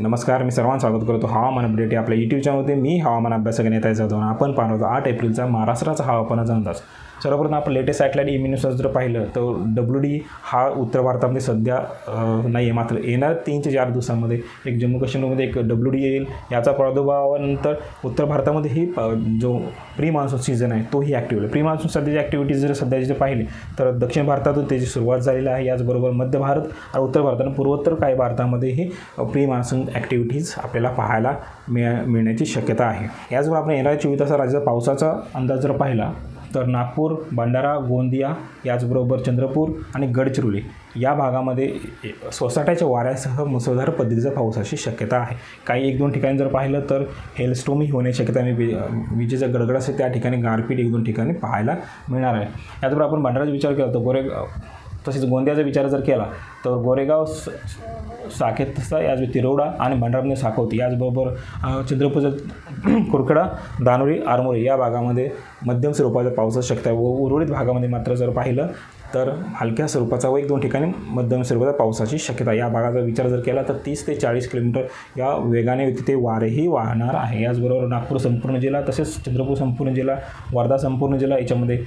नमस्कार मी सर्वांना स्वागत करतो हवामान अपडेट या आपल्या युट्यूब चॅनलमध्ये मी हवामान अभ्यासक नेता जातो आणि आपण पाहतो आठ एप्रिलचा महाराष्ट्राचा हवामानाचा अंदाज. सर्वप्रथम आपण लेटेस्ट सॅटेलाईट इम्युन्यूसर जर पाहिलं तर डब्ल्यू डी हा उत्तर भारतामध्ये सध्या नाही आहे मात्र येणार तीन ते चार दिवसांमध्ये. एक जम्मू काश्मीरमध्ये एक डब्ल्यू डी येईल. याचा प्रादुर्भावानंतर उत्तर भारतामध्येही प- जो प्री मान्सून सीझन आहे तोही ॲक्टिव्ह आहे. प्री मान्सून सध्याची ॲक्टिव्हिटीज जर सध्याची जर पाहिली तर दक्षिण भारतातून त्याची सुरुवात झालेली आहे. याचबरोबर मध्य भारत आणि उत्तर भारत आणि पूर्वोत्तर काही भारतामध्येही प्री मान्सून ॲक्टिव्हिटीज आपल्याला पाहायला मिळ मिळण्याची शक्यता आहे. याचबरोबर आपण येणाऱ्या चोवीस तासात राज्यात पावसाचा अंदाज जर पाहिला तर नागपूर भंडारा गोंदिया याचबरोबर चंद्रपूर आणि गडचिरोली या भागामध्ये सोसाट्याच्या वाऱ्यासह मुसळधार पद्धतीचा अशी शक्यता आहे. काही एक दोन ठिकाणी जर पाहिलं तर हेलस्टोमही होण्याची शक्यता आणि वि विजेचा गडगड असेल त्या ठिकाणी गारपीट एक दोन ठिकाणी पाहायला मिळणार आहे. याचबरोबर आपण भंडाराचा विचार केला तर गोरे तसेच गोंदियाचा विचार जर केला तर गोरेगाव स- तसा याच तिरोडा आणि भंडारामध्ये साखवती. याचबरोबर अ, चंद्रपूरचं कुरकडा दानोरी आरमोरी या भागामध्ये मध्यम स्वरूपाचा पावसाची शक्यता आहे व उर्वरित भागामध्ये मात्र जर पाहिलं तर हलक्या स्वरूपाचा व एक दोन ठिकाणी मध्यम स्वरूपाचा पावसाची शक्यता या भागाचा विचार जर केला तर तीस ते चाळीस किलोमीटर या वेगाने तिथे वारेही वाहणार आहे. याचबरोबर नागपूर संपूर्ण जिल्हा तसेच चंद्रपूर संपूर्ण जिल्हा वर्धा संपूर्ण जिल्हा याच्यामध्ये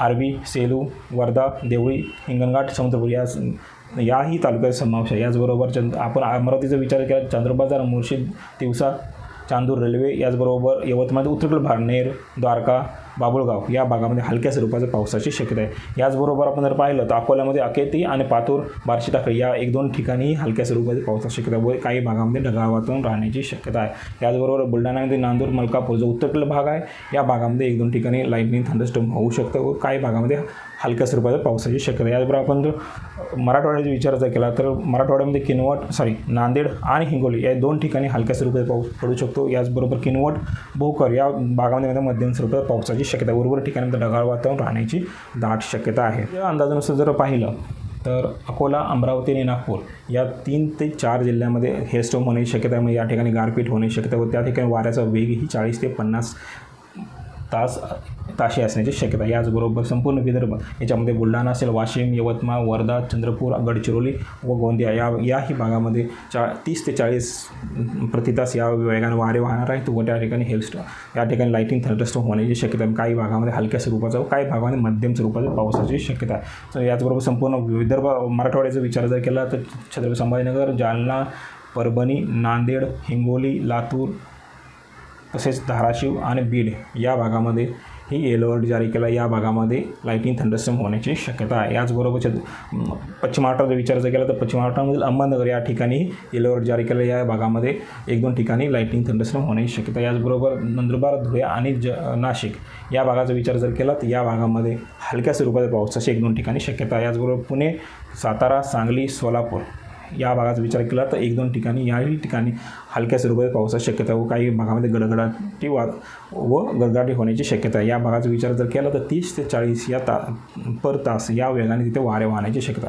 आर्वी सेलू वर्धा देवळी हिंगणघाट समुद्रपूर या याही तालुक्याचा समावेश आहे. याचबरोबर चंद आपण अमरावतीचा विचार केला चंद्रबाजार मुर्शिद तिवसा चांदूर रेल्वे याचबरोबर यवतमाळ उत्तरकड भारनेर द्वारका बाबुळगाव या भागामध्ये हलक्या स्वरूपाच्या पावसाची शक्यता आहे. याचबरोबर आपण जर पाहिलं तर अकोल्यामध्ये अकेती आणि पातूर बार्शी टाकळी या एक दोन ठिकाणी हलक्या स्वरूपाची पावसाची शक्यता व काही भागामध्ये ढगाळ वातावरण राहण्याची शक्यता आहे. याचबरोबर बुलढाण्यामध्ये नांदूर मलकापूर जो उत्तरेकडील भाग आहे या भागामध्ये एक दोन ठिकाणी लाईटनिंग थंडरस्टॉर्म होऊ शकतं व काही भागामध्ये हलक्या स्वरूपाच्या पावसाची शक्यता आहे. याचबरोबर आपण जर मराठवाड्याचा विचार जर केला तर मराठवाड्यामध्ये किनवट सॉरी नांदेड आणि हिंगोली या दोन ठिकाणी हलक्या स्वरूपाचा पाऊस पडू शकतो. याचबरोबर किनवट भोकर या भागामध्ये मध्यम स्वरूपात पावसाची शक्यता उर्वर ठिकाणी ढगाळ वातावरण राहण्याची दाट शक्यता आहे. या अंदाजानुसार जर पाहिलं तर अकोला अमरावती आणि नागपूर या तीन ते चार जिल्ह्यामध्ये हेअरस्टोम होण्याची शक्यता म्हणजे या ठिकाणी गारपीट होण्याची शक्यता व त्या ठिकाणी वाऱ्याचा वेगही चाळीस ते पन्नास तास ताशी असण्याची शक्यता याचबरोबर संपूर्ण विदर्भ याच्यामध्ये बुलढाणा असेल वाशिम यवतमाळ वर्धा चंद्रपूर गडचिरोली व गोंदिया या याही भागामध्ये चा तीस ते चाळीस प्रतितास या वेगाने वारे वाहणार आहेत व त्या ठिकाणी हेल्स्ट या ठिकाणी लाईटिंग थंडरस्टॉर्म होण्याची शक्यता काही भागामध्ये हलक्या स्वरूपाचा व काही भागामध्ये मध्यम स्वरूपाचा पावसाची शक्यता आहे. तर याचबरोबर संपूर्ण विदर्भ मराठवाड्याचा विचार जर केला तर छत्रपती संभाजीनगर जालना परभणी नांदेड हिंगोली लातूर तसेच धाराशिव आणि बीड या भागामध्ये ही येलो अलर्ट जारी केला या भागामध्ये लाईटिंग थंडरस्टॉर्म होण्याची शक्यता आहे. याचबरोबर पश्चिम महाराष्ट्राचा विचार जर केला तर पश्चिम महाराष्ट्रामधील अहमदनगर या ठिकाणी येलो अलर्ट जारी केला या भागामध्ये एक दोन ठिकाणी लाईटिंग थंडरस्टॉर्म होण्याची शक्यता याचबरोबर नंदुरबार धुळे आणि ज नाशिक या भागाचा विचार जर केला तर या भागामध्ये हलक्या स्वरूपाच्या पावसाची एक दोन ठिकाणी शक्यता याचबरोबर पुणे सातारा सांगली सोलापूर या भागाचा विचार केला तर एक दोन ठिकाणी याही ठिकाणी हलक्या स्वरूपात पावसाची शक्यता व काही भागामध्ये गडगडाटी वा व गडगडाटी होण्याची शक्यता आहे. या भागाचा विचार जर केला तर तीस ते चाळीस या ता पर तास या वेगाने तिथे वारे वाहण्याची शक्यता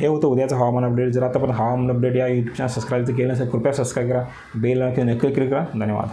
हे होतं उद्याचं हवामान अपडेट जर आता पण हवामान अपडेट या यूट्यूब चॅनल सबस्क्राईब जर केलं नसेल कृपया सबस्क्राईब करा. बेल नक्की क्लिक करा. धन्यवाद.